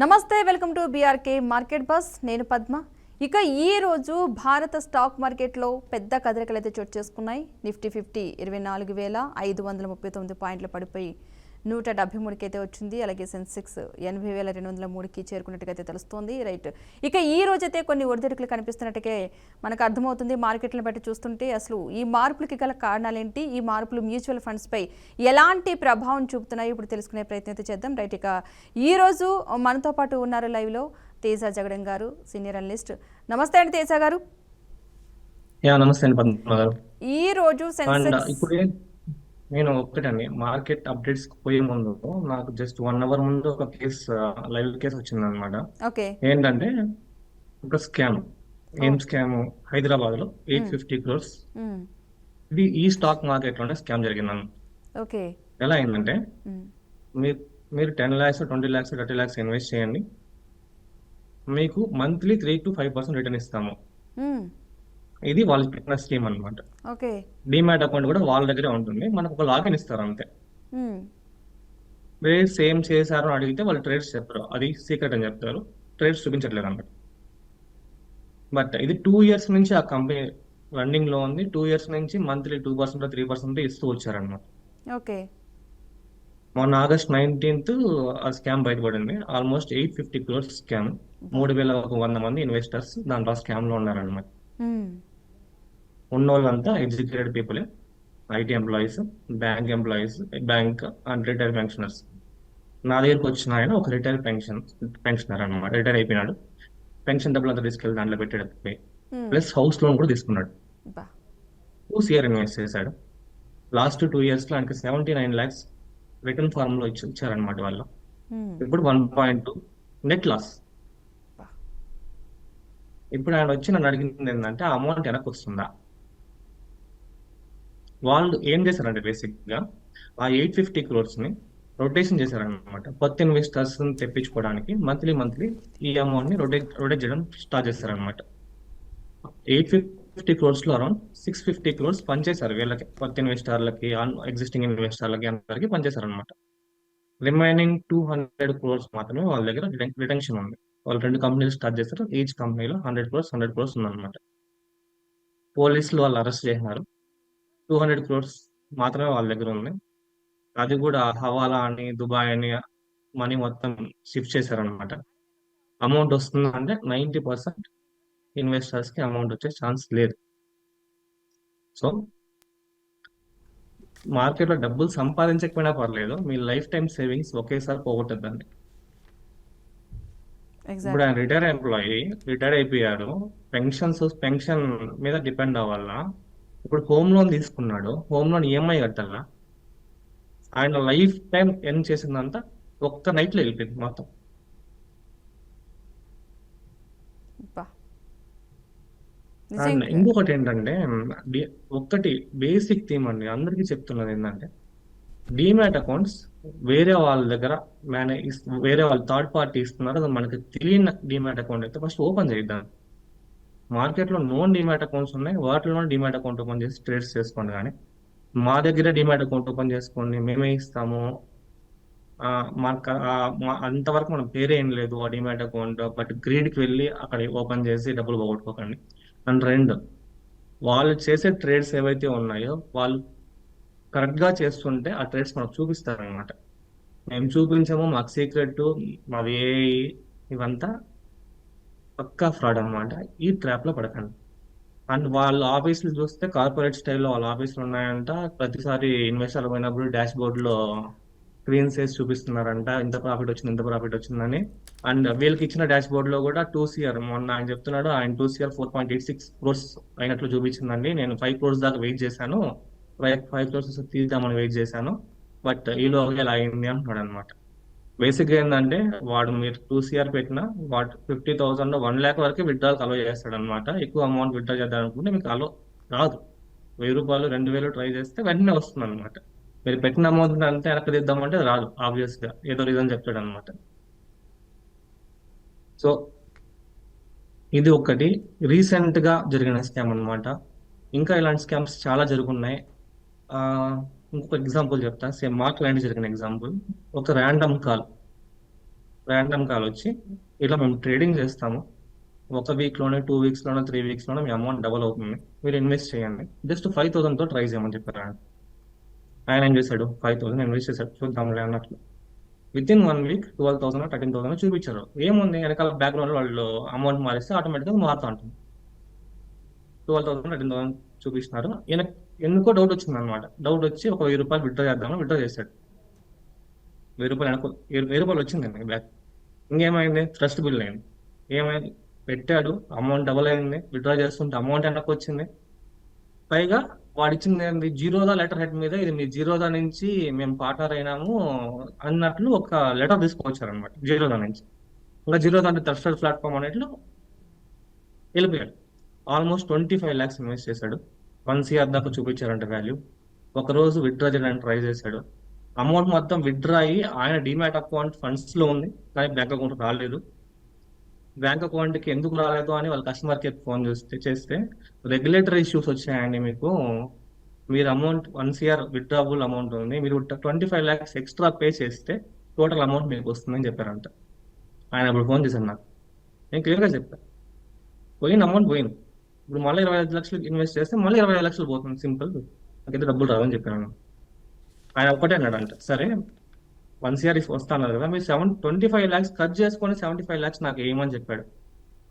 నమస్తే welcome to BRK market bus. నేను పద్మ. ఇక ఈ రోజు భారత స్టాక్ మార్కెట్లో పెద్ద కదలికలు అయితే చోటు చేసుకున్నాయి. నిఫ్టీ ఫిఫ్టీ ఇరవై నాలుగు వేల ఐదు వందల ముప్పై తొమ్మిది పాయింట్లు పడిపోయి నూట డెబ్బై మూడుకి అయితే వచ్చింది. అలాగే సెన్సెక్స్ ఎనభై వేల రెండు వందల మూడుకి చేరుకున్నట్టుగా అయితే తెలుస్తోంది. రైట్. ఇక ఈ రోజైతే కొన్ని ఒడిదుడుకులు కనిపిస్తున్నట్టుగా మనకు అర్థమవుతుంది. మార్కెట్లను బట్టి చూస్తుంటే అసలు ఈ మార్పులకి గల కారణాలేంటి? ఈ మార్పులు మ్యూచువల్ ఫండ్స్పై ఎలాంటి ప్రభావం చూపుతున్నాయి ఇప్పుడు తెలుసుకునే ప్రయత్నం అయితే చేద్దాం. రైట్. ఇక ఈ రోజు మనతో పాటు ఉన్నారు లైవ్లో తేజ జగడం గారు సీనియర్ అనలిస్ట్. నమస్తే అండి తేజ గారు. నమస్తే అండి ఈ రోజు సెన్సెక్స్ నేను ఒక్కటండి. మార్కెట్ అప్డేట్స్ పోయే ముందు నాకు జస్ట్ వన్ అవర్ ముందు ఒక కేసు లైవ్ కేసు వచ్చింది అనమాట ఓకే. ఏంటంటే ఒక స్కామ్ ఏం స్కామ్? హైదరాబాద్లో ఎయిట్ ఫిఫ్టీ క్రోర్స్. ఇది ఈ స్టాక్ మార్కెట్లోనే స్కామ్ జరిగింది ఓకే. ఎలా అయిందంటే. మీరు మీరు ten lakhs twenty lakhs thirty lakhs invest చేయండి. మీకు monthly three to five percent return ఇస్తాము. ఇది వాళ్ళు పెట్టిన స్కీమ్ అనమాట ఓకే. డిమాట్ అకౌంట్ కూడా వాళ్ళ దగ్గరే ఉంటుంది. మనకు ఒక లాగిన్ ఇస్తారు అంతే. ట్రేడ్స్ ఏం చేశారు అని అడిగితే వాళ్ళు ట్రేడ్స్ చెప్పరు. అది సీక్రెట్ అని చెప్తారు. ట్రేడ్స్ చూపించట్లేదు అన్నమాట బట్ ఇది టూ ఇయర్స్ నుంచి ఆ కంపెనీ రన్నింగ్లో ఉంది. టూ ఇయర్స్ నుంచి monthly two percent three percent ఇస్తూ వచ్చారన్నమాట. ఓకే. మొన్న ఆగస్ట్ నైన్టీన్త్ ఆ స్కామ్ బయటపడింది. Almost eight fifty crores scam మూడు వేల ఒక వంద మంది ఇన్వెస్టర్స్ దాంట్లో స్కామ్లో ఉన్నారన్నమాట. మ్మ్. ఉన్న వాళ్ళంతా executed people IT employees bank employees bank and retire pensioners. నా దగ్గరికి వచ్చిన ఆయన ఒక రిటైర్ పెన్షన్ పెన్షనర్ అనమాట రిటైర్ అయిపోయినాడు. పెన్షన్ డబ్బులు అంతా తీసుకెళ్ళి దాంట్లో మ్మ్. ప్లస్ హౌస్ లోన్ కూడా తీసుకున్నాడు. టూ సిఆర్ ఇన్వెస్ట్ చేశాడు. లాస్ట్ టూ ఇయర్స్లో ఆయనకి సెవెంటీ నైన్ ల్యాక్స్ రిటర్న్ ఫార్మ్లో ఇచ్చి ఇచ్చారనమాట వాళ్ళు. ఇప్పుడు one point two net loss. ఇప్పుడు ఆయన వచ్చి నన్ను అడిగింది ఏంటంటే ఆ అమౌంట్ వెనక్కి వస్తుందా? వాళ్ళు ఏం చేశారంటే బేసిక్గా ఆ ఎయిట్ ఫిఫ్టీ క్రోర్స్ని రొటేషన్ చేశారనమాట కొత్త ఇన్వెస్టర్స్ తెప్పించుకోవడానికి మంత్లీ మంత్లీ ఈ అమౌంట్ని రొటేట్ రొటేట్ చేయడం స్టార్ట్ చేస్తారనమాట ఎయిట్ ఫిఫ్టీ క్రోర్స్లో అరౌండ్ సిక్స్ ఫిఫ్టీ క్రోర్స్ పనిచేశారు వీళ్ళకి కొత్త ఇన్వెస్టర్లకి ఎగ్జిస్టింగ్ ఇన్వెస్టర్లకి అందరికి పనిచేశారనమాట రిమైనింగ్ టూ హండ్రెడ్ క్రోర్స్ మాత్రమే వాళ్ళ దగ్గర రిటెన్షన్ ఉంది. వాళ్ళు రెండు కంపెనీలు స్టార్ట్ చేస్తారు ఈచ్ కంపెనీలో హండ్రెడ్ క్రోర్స్ హండ్రెడ్ క్రోర్స్ ఉందన్నమాట. పోలీసులు వాళ్ళు అరెస్ట్ చేసినారు. టూ హండ్రెడ్ క్రోర్స్ మాత్రమే వాళ్ళ దగ్గర ఉంది. అది కూడా హవాలా అని దుబాయ్ అని మనీ మొత్తం షిఫ్ట్ చేశారనమాట అమౌంట్ వస్తుందంటే నైంటీ పర్సెంట్ ఇన్వెస్టర్స్కి అమౌంట్ వచ్చే ఛాన్స్ లేదు. సో మార్కెట్లో డబ్బులు సంపాదించకపోయినా పర్లేదు మీ లైఫ్ టైం సేవింగ్స్ ఒకేసారి పోగొట్టద్దండి. ఇప్పుడు ఆయన రిటైర్ ఎంప్లాయీ రిటైర్ అయిపోయాడు. పెన్షన్స్ పెన్షన్ మీద డిపెండ్ అవ్వాలా? ఇప్పుడు హోమ్ లోన్ తీసుకున్నాడు. హోమ్ లోన్ ఈఎంఐ కట్టాలా? ఆయన లైఫ్ టైం ఎన్ చేసిందంతా ఒక్క నైట్లో వెళ్ళిపోయింది మొత్తం. అండ్ ఇంకొకటి ఏంటంటే ఒక్కటి బేసిక్ థీమ్ అండి. అందరికీ చెప్తున్నది ఏంటంటే డిమాట్ అకౌంట్స్ వేరే వాళ్ళ దగ్గర మేనేజ్ వేరే వాళ్ళు థర్డ్ పార్టీ ఇస్తున్నారు అది మనకి తెలియని డిమాట్ అకౌంట్ అయితే ఫస్ట్ ఓపెన్ చేద్దాం. మార్కెట్లో నోన్ డిమాట్ అకౌంట్స్ ఉన్నాయి. వాటిలో డిమాట్ అకౌంట్ ఓపెన్ చేసి ట్రేడ్స్ చేసుకోండి కానీ మా దగ్గర డిమాట్ అకౌంట్ ఓపెన్ చేసుకోండి మేమే ఇస్తాము. మా- అంతవరకు మనం పేరేం లేదు ఆ డిమాట్ అకౌంట్ బట్ గ్రీడ్కి వెళ్ళి అక్కడ ఓపెన్ చేసి డబ్బులు పోగొట్టుకోకండి. అండ్ రెండు వాళ్ళు చేసే ట్రేడ్స్ ఏవైతే ఉన్నాయో వాళ్ళు కరెక్ట్గా చేస్తుంటే ఆ ట్రేడ్స్ మనకు చూపిస్తారనమాట మేము చూపించాము మాకు సీక్రెట్ మావి ఇవంతా పక్కా ఫ్రాడ్ అనమాట ఈ ట్రాప్లో పడకండి. అండ్ వాళ్ళ ఆఫీసులు చూస్తే కార్పొరేట్ స్టైల్లో వాళ్ళ ఆఫీసులు ఉన్నాయంట. ప్రతిసారి ఇన్వెస్టర్ పోయినప్పుడు డాష్ బోర్డులో స్క్రీన్స్ వేసి చూపిస్తున్నారంట. ఇంత ప్రాఫిట్ వచ్చింది ఇంత ప్రాఫిట్ వచ్చిందని. అండ్ వీళ్ళకి ఇచ్చిన డాష్ బోర్డ్లో కూడా టూ సిఆర్ మొన్న ఆయన చెప్తున్నాడు ఆయన two CR four point eight six crores అయినట్లు చూపించిందండి. నేను ఫైవ్ క్రోర్స్ దాకా వెయిట్ చేశాను. ఫైవ్ ఫైవ్ క్రోర్స్ తీద్దామని వెయిట్ చేశాను. బట్ ఈలోగా ఇలా అయింది అంటున్నాడు అనమాట బేసిక్ ఏంటంటే వాడు మీరు టూ సిఆర్ పెట్టినా వాడు ఫిఫ్టీ థౌసండ్ వన్ ల్యాక్ వరకు విత్డ్రాల్ అలో చేస్తాడు అనమాట ఎక్కువ అమౌంట్ విత్డ్రా చేద్దాం అనుకుంటే మీకు అలో రాదు. వెయ్యి రూపాయలు రెండు వేలు ట్రై చేస్తే వెంటనే వస్తుంది అనమాట మీరు పెట్టిన అమౌంట్ అంతా వెనక్కి తీద్దామంటే రాదు ఆబ్వియస్గా ఏదో రీజన్ చెప్తాడు అనమాట సో ఇది ఒకటి రీసెంట్గా జరిగిన స్కామ్ అన్నమాట. ఇంకా ఇలాంటి స్కామ్స్ చాలా జరుగున్నాయి. ఇంకొక ఎగ్జాంపుల్ చెప్తా. సేమ్ మార్క్ లాంటి జరిగిన ఎగ్జాంపుల్ ఒక ర్యాండమ్ కాల్ ర్యాండమ్ కాల్ వచ్చి ఇలా మేము ట్రేడింగ్ చేస్తాము. ఒక వీక్లోనే టూ వీక్స్లోనే త్రీ వీక్స్లోనే మీ అమౌంట్ డబల్ అవుతుంది. మీరు ఇన్వెస్ట్ చేయండి. జస్ట్ ఫైవ్ థౌసండ్తో ట్రై చేయమని చెప్పారు ఆయన. ఆయన ఏం చేశాడు? ఫైవ్ థౌసండ్ ఇన్వెస్ట్ చేశాడు. చూద్దాంలే అన్నట్లు. Within one week twelve thousand thirteen thousand చూపించారు. ఏముంది? వెనకాల బ్యాక్గ్రౌండ్ వాళ్ళు అమౌంట్ మారిస్తే ఆటోమేటిక్గా మారుతూ ఉంటుంది. ట్వెల్వ్ థౌసండ్ థర్టీన్ థౌసండ్ చూపిస్తున్నారు. ఈయన ఎందుకో డౌట్ వచ్చింది అనమాట డౌట్ వచ్చి ఒక వెయ్యి రూపాయలు విత్డ్రా చేద్దామని విత్డ్రా చేశాడు. వెయ్యి రూపాయలు వెనక వెయ్యి రూపాయలు వచ్చిందండి బ్యాక్ ఇంకేమైంది? ట్రస్ట్ బిల్ అయింది. ఏమైంది? పెట్టాడు. అమౌంట్ డబుల్ అయింది. విత్డ్రా చేస్తుంటే అమౌంట్ వెనక్కి వచ్చింది. పైగా వాడు ఇచ్చింది ఏంది? జీరోదా లెటర్ హెడ్ మీద ఇది మీ జీరోదా నుంచి మేము పార్ట్నర్ అయినాము అన్నట్లు ఒక లెటర్ తీసుకొచ్చారనమాట. జీరోదా నుంచి. ఇంకా జీరోదా అంటే ట్రస్టెడ్ ప్లాట్ఫామ్ అనేట్లు వెళ్ళిపోయాడు. Almost twenty five lakhs invest చేశాడు. వన్ సిఆర్ దాకా చూపించారంట వాల్యూ ఒక రోజు విత్డ్రా చేయడానికి ట్రై చేశాడు. అమౌంట్ మొత్తం విత్డ్రా అయ్యి ఆయన డిమాట్ అకౌంట్ ఫండ్స్లో ఉంది కానీ బ్యాంక్ అకౌంట్ రాలేదు. బ్యాంక్ అకౌంట్కి ఎందుకు రాలేదు అని వాళ్ళ కస్టమర్ కేర్ ఫోన్ చేస్తే చేస్తే రెగ్యులేటరీ ఇష్యూస్ వచ్చాయండి మీకు. మీరు amount one CR withdrawable amount ఉంది. మీరు twenty five lakhs extra pay చేస్తే టోటల్ అమౌంట్ మీకు వస్తుందని చెప్పారంట. ఆయన అప్పుడు ఫోన్ చేశాను నాకు. నేను క్లియర్గా చెప్పాను పోయిన అమౌంట్ పోయింది. ఇప్పుడు మళ్ళీ ఇరవై ఐదు లక్షలు ఇన్వెస్ట్ చేస్తే మళ్ళీ ఇరవై ఐదు లక్షలు పోతుంది. సింపుల్ నాకైతే డబ్బులు రావని చెప్పాను. ఆయన ఒక్కటే అన్నాడు అంట సరే వన్ సిఆర్ వస్తాను కదా మీరు సెవెన్ ట్వంటీ ఫైవ్ ల్యాక్స్ ఖర్చు చేసుకొని సెవెంటీ ఫైవ్ ల్యాక్స్ నాకు ఏమని చెప్పాడు.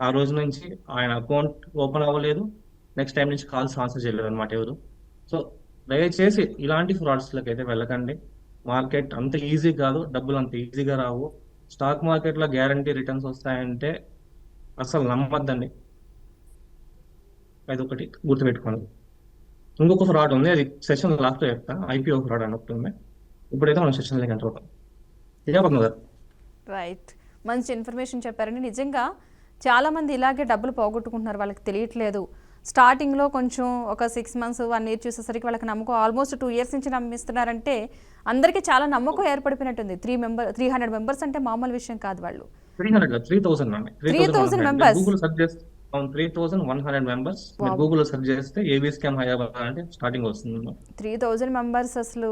ఆ రోజు నుంచి ఆయన అకౌంట్ ఓపెన్ అవ్వలేదు. నెక్స్ట్ టైం నుంచి కాల్స్ ఆన్సర్ చేయలేదు అనమాట ఎవరు. సో దయచేసి ఇలాంటి ఫ్రాడ్స్లకు అయితే వెళ్ళకండి. మార్కెట్ అంత ఈజీ కాదు డబ్బులు అంత ఈజీగా రావు. స్టాక్ మార్కెట్లో గ్యారంటీ రిటర్న్స్ వస్తాయంటే అసలు నమ్మద్దండి. అది ఒకటి గుర్తుపెట్టుకోండి. ఇంకొక ఫ్రాడ్ ఉంది అది సెషన్ లాస్ట్లో చెప్తా. ఐపీఓ ఫ్రాడ్ అని ఒకటి ఉంది. ఇప్పుడైతే మనం సెషన్ లేక ఎంటర్ అవుతాం. గారు రైట్ మంచి ఇన్ఫర్మేషన్ చెప్పారండి. నిజంగా చాలామంది ఇలాగే డబ్బులు పోగొట్టుకుంటున్నారు వాళ్ళకి తెలియట్లేదు. స్టార్టింగ్లో కొంచెం ఒక సిక్స్ మంత్స్ వన్ ఇయర్ చూసేసరికి వాళ్ళకి నమ్మకం ఆల్మోస్ట్ టూ ఇయర్స్ నుంచి నమ్మిస్తున్నారంటే అందరికీ చాలా నమ్మకం ఏర్పడిపోయినట్టుంది. Three member three hundred members అంటే మామూలు విషయం కాదు వాళ్ళు. త్రీ థౌసండ్ అండి 3,000 members. గూగుల్ సెర్చ్ చేస్తే three thousand one hundred members మీరు గూగుల్ సెర్చ్ చేస్తే ఏబీ స్కామ్ హైదరాబాద్ అంటే స్టార్టింగ్ వస్తుంది త్రీ థౌజండ్ మెంబర్స్ అసలు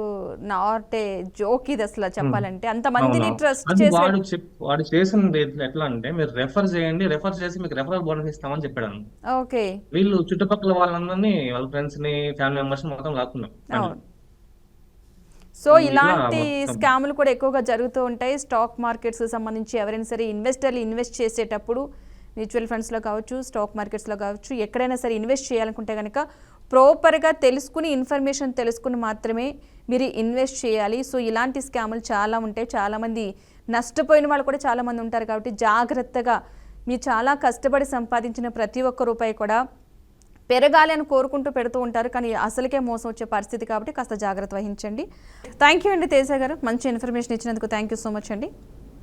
నాట్ ఏ జోక్ ఇది అసలు చెప్పాలంటే. అంతమందిని అవును. ట్రస్ట్ చేసి వాడు వాడు చేసింది ఎట్లా- అంటే మీరు రెఫర్ చేయండి రెఫర్ చేసి మీకు రెఫరల్ బోనస్ ఇస్తామని చెప్పాడు. ఓకే. వీళ్ళు చుట్టుపక్కల వాళ్ళందరినీ వాళ్ళ ఫ్రెండ్స్ని ఫ్యామిలీ మెంబర్స్ మొత్తం లాక్కున్నాం. సో ఇలా ఇలాంటి స్కాములు కూడా ఎక్కువగా జరుగుతూ ఉంటాయి. స్టాక్ మార్కెట్స్ సంబంధించి ఎవరైనా సరే ఇన్వెస్టర్లు ఇన్వెస్ట్ చేసేటప్పుడు మ్యూచువల్ ఫండ్స్లో కావచ్చు స్టాక్ మార్కెట్స్లో కావచ్చు ఎక్కడైనా సరే ఇన్వెస్ట్ చేయాలనుకుంటే కనుక ప్రాపర్గా తెలుసుకుని ఇన్ఫర్మేషన్ తెలుసుకుని మాత్రమే మీరు ఇన్వెస్ట్ చేయాలి. సో ఇలాంటి స్కాములు చాలా ఉంటాయి. చాలామంది నష్టపోయిన వాళ్ళు కూడా చాలామంది ఉంటారు కాబట్టి జాగ్రత్తగా మీరు చాలా కష్టపడి సంపాదించిన ప్రతి ఒక్క రూపాయి కూడా పెరగాలి అని కోరుకుంటూ పెడుతూ ఉంటారు. కానీ అసలుకే మోసం వచ్చే పరిస్థితి కాబట్టి కాస్త జాగ్రత్త వహించండి. థ్యాంక్ యూ అండి తేజ గారు. మంచి ఇన్ఫర్మేషన్ ఇచ్చినందుకు థ్యాంక్ యూ సో మచ్ అండి.